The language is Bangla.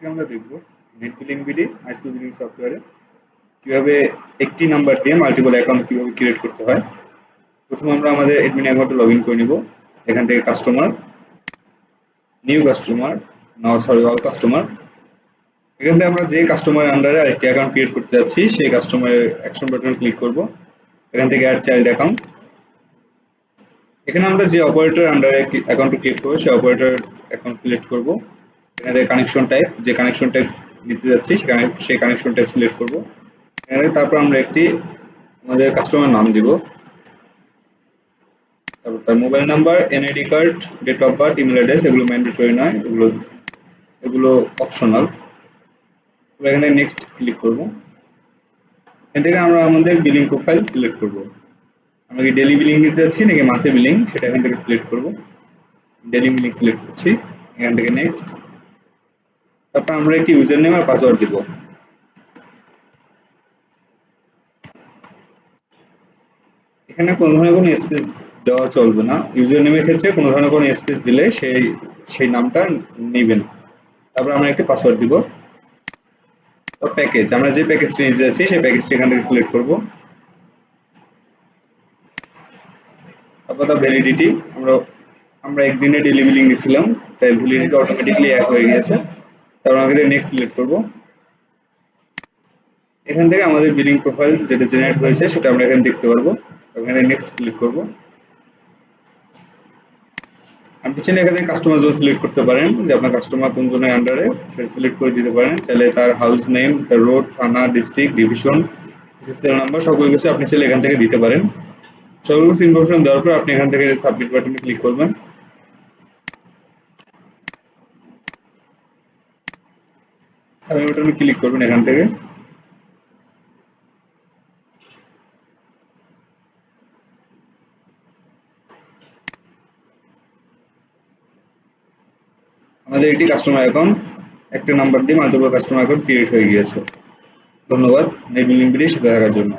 আজকে আমরা দেখব নেট বিডি আইসপি সফটওয়্যারে কীভাবে একটি নাম্বার দিয়ে মাল্টিপল অ্যাকাউন্ট কীভাবে ক্রিয়েট করতে হয়। প্রথমে আমরা আমাদের অ্যাডমিন অ্যাকাউন্টে লগ ইন করে নিব। এখান থেকে customer new customer now sorry all customer এখান থেকে আমরা যে কাস্টমারের আন্ডারে আরেকটি অ্যাকাউন্ট ক্রিয়েট করতে যাচ্ছি, সেই কাস্টমারের অ্যাকশন বাটন ক্লিক করব। এখান থেকে অ্যাড চাইল্ড অ্যাকাউন্ট এখানে আমরা যে অপারেটর আন্ডারে অ্যাকাউন্ট ক্রিয়েট করব, সেই অপারেটর অ্যাকাউন্ট সিলেক্ট করব। এখানে কানেকশন টাইপ যে কানেকশন টাইপ নিতে যাচ্ছি, সেখানে সেই কানেকশন টাইপ সিলেক্ট করব। এখানে তারপর আমরা একটি আমাদের কাস্টমার নাম দিব। তারপর তার mobile number NID card date of birth email address এগুলো ম্যান্ডেটরি নয়, এগুলো এগুলো অপশনাল এখানে নেক্সট ক্লিক করব। এখান থেকে আমরা আমাদের বিলিং প্রোফাইল সিলেক্ট করব। আমরা কি ডেলি বিলিং দিতে যাচ্ছি নাকি মাসে বিলিং সেটা এখান থেকে সিলেক্ট করব। ডেলি বিলিং সিলেক্ট করছি। এখান থেকে নেক্সট তারপর আমরা একটি ইউজার নেম আর পাসওয়ার্ড দিব। এখানে কোনো ধরনের কোনো স্পেস দেওয়া চলবে না। ইউজার নেমের ক্ষেত্রে কোনো ধরনের কোনো স্পেস দিলে সেই সেই নামটা নেবে না। তারপর আমরা একটা পাসওয়ার্ড দিব। প্যাকেজ আমরা যে প্যাকেজটি নিতে যাচ্ছি, সেই প্যাকেজটি এখান থেকে সিলেক্ট করব। তারপর তার ভ্যালিডিটি আমরা আমরা একদিনে ডেলি বিলিং দিচ্ছিলাম তাই ভ্যালিডিটি অটোমেটিকলি এক হয়ে গিয়েছে। তারপর আমাদের নেক্সট সিলেক্ট করব। এখান থেকে আমাদের বিলিং প্রোফাইল যেটা জেনারেট হয়েছে, সেটা আমরা এখানে দেখতে পারব। এখানে নেক্সট ক্লিক করব। আপনি চাইলে এখানে কাস্টমার জোন সিলেক্ট করতে পারেন, যে আপনার কাস্টমার কোন জোনের আন্ডারে সেটা সিলেক্ট করে দিতে পারেন। চাইলে তার হাউস নেম তার রোড থানা ডিস্ট্রিক্ট ডিভিশন সিরিয়াল নাম্বার সকল কিছু আপনি চাইলে এখান থেকে দিতে পারেন। সকল কিছু ইনফরমেশন দেওয়ার পর আপনি এখান থেকে সাবমিট বাটনে ক্লিক করবেন। সাবমিট বাটনে ক্লিক করবেন এখান থেকে। আমাদের এটি কাস্টমার অ্যাকাউন্ট একটা নাম্বার দিয়ে মাল্টিপল কাস্টমার অ্যাকাউন্ট ক্রিয়েট হয়ে গিয়েছে। ধন্যবাদ। নেট বিলিং সাথে থাকার জন্য।